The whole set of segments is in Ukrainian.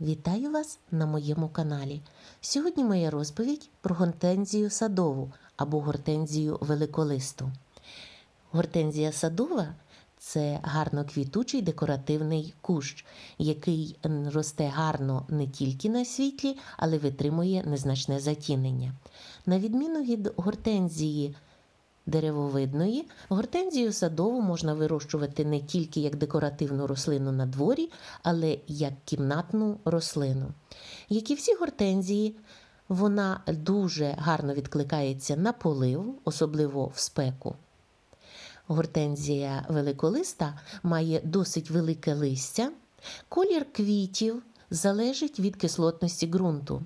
Вітаю вас на моєму каналі. Сьогодні моя розповідь про гортензію садову або гортензію великолисту. Гортензія садова це гарно квітучий декоративний кущ, який росте гарно не тільки на світлі, але витримує незначне затінення. На відміну від гортензії деревовидної, гортензію садову можна вирощувати не тільки як декоративну рослину на дворі, але як кімнатну рослину. Як і всі гортензії, вона дуже гарно відкликається на полив, особливо в спеку. Гортензія великолиста має досить велике листя. Колір квітів залежить від кислотності ґрунту.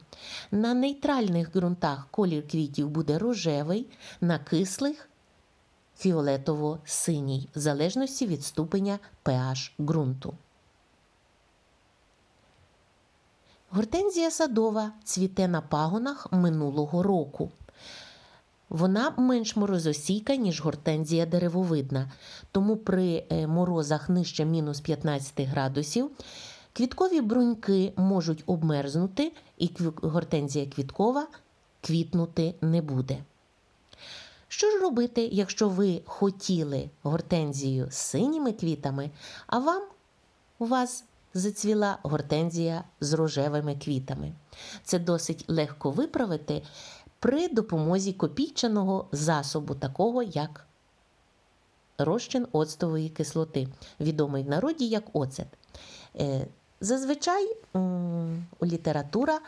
На нейтральних ґрунтах колір квітів буде рожевий, на кислих фіолетово-синій, в залежності від ступеня pH ґрунту. Гортензія садова цвіте на пагонах минулого року. Вона менш морозостійка, ніж гортензія деревовидна, тому при е, морозах нижче мінус 15 градусів квіткові бруньки можуть обмерзнути, і гортензія квіткова квітнути не буде. Що ж робити, якщо ви хотіли гортензію з синіми квітами, а вам у вас зацвіла гортензія з рожевими квітами? Це досить легко виправити при допомозі копійчаного засобу, такого як розчин оцтової кислоти, відомий в народі як оцет. Зазвичай література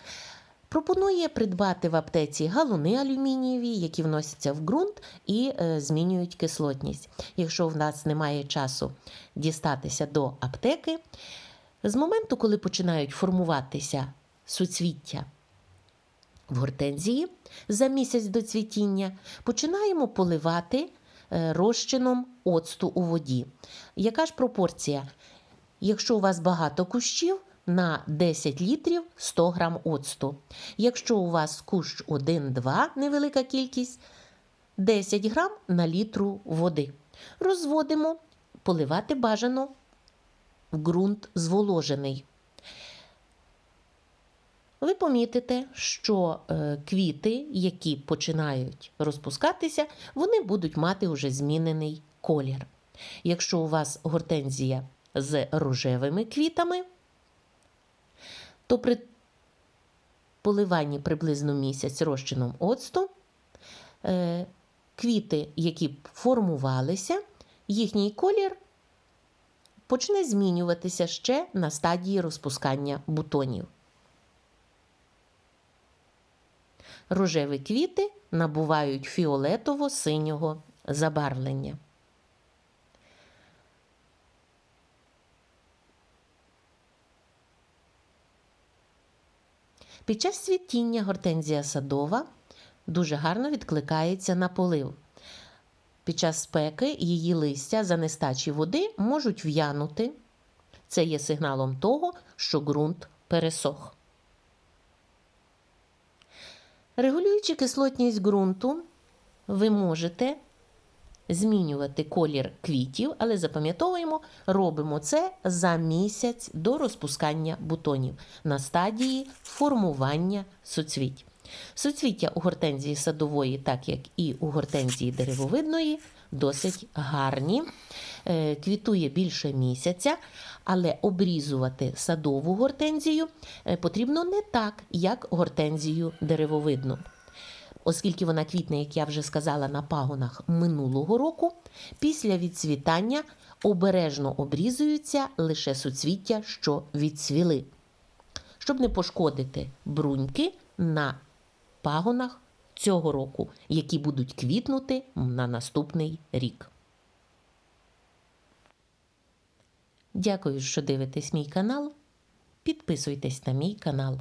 пропонує придбати в аптеці галуни алюмінієві, які вносяться в ґрунт і е, змінюють кислотність. Якщо в нас немає часу дістатися до аптеки, з моменту, коли починають формуватися суцвіття в гортензії за місяць до цвітіння, починаємо поливати е, розчином оцту у воді. Яка ж пропорція? Якщо у вас багато кущів, на 10 літрів 100 грам оцту. Якщо у вас кущ 1-2, невелика кількість, 10 грам на літру води. Розводимо, поливати бажано в ґрунт зволожений. Ви помітите, що е, квіти, які починають розпускатися, вони будуть мати вже змінений колір. Якщо у вас гортензія з рожевими квітами, то при поливанні приблизно місяць розчином оцту е, квіти, які формувалися, їхній колір почне змінюватися ще на стадії розпускання бутонів. Рожеві квіти набувають фіолетово-синього забарвлення. Під час цвітіння гортензія садова дуже гарно відкликається на полив. Під час спеки її листя за нестачі води можуть в'янути. Це є сигналом того, що ґрунт пересох. Регулюючи кислотність ґрунту, ви можете змінювати колір квітів, але запам'ятовуємо, робимо це за місяць до розпускання бутонів на стадії формування суцвіть. Суцвіття у гортензії садової, так як і у гортензії деревовидної, досить гарні. Е, Квітує більше місяця, але обрізувати садову гортензію е, потрібно не так, як гортензію деревовидну. Оскільки вона квітне, як я вже сказала, на пагонах минулого року, після відцвітання обережно обрізуються лише суцвіття, що відцвіли, щоб не пошкодити бруньки на пагонах цього року, які будуть квітнути на наступний рік. Дякую, що дивитесь мій канал. Підписуйтесь на мій канал.